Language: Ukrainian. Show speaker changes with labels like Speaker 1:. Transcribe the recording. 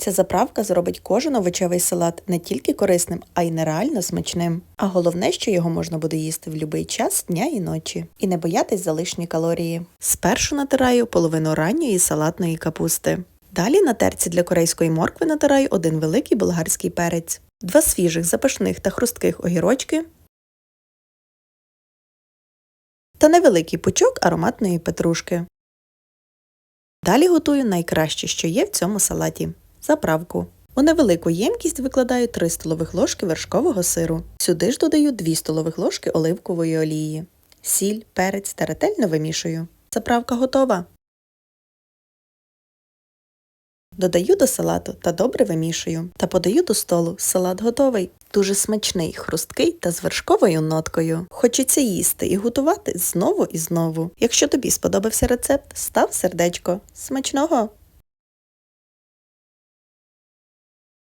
Speaker 1: Ця заправка зробить кожен овочевий салат не тільки корисним, а й нереально смачним. А головне, що його можна буде їсти в будь-який час дня і ночі, і не боятись за лишні калорії. Спершу натираю половину ранньої салатної капусти. Далі на терці для корейської моркви натираю один великий болгарський перець, два свіжих запашних та хрустких огірочки та невеликий пучок ароматної петрушки. Далі готую найкраще, що є в цьому салаті заправку. У невелику ємкість викладаю 3 столових ложки вершкового сиру. Сюди ж додаю 2 столових ложки оливкової олії, сіль, перець та ретельно вимішую. Заправка готова. Додаю до салату та добре вимішую. Та подаю до столу. Салат готовий. Дуже смачний, хрусткий та з вершковою ноткою. Хочеться їсти і готувати знову і знову. Якщо тобі сподобався рецепт, став сердечко. Смачного!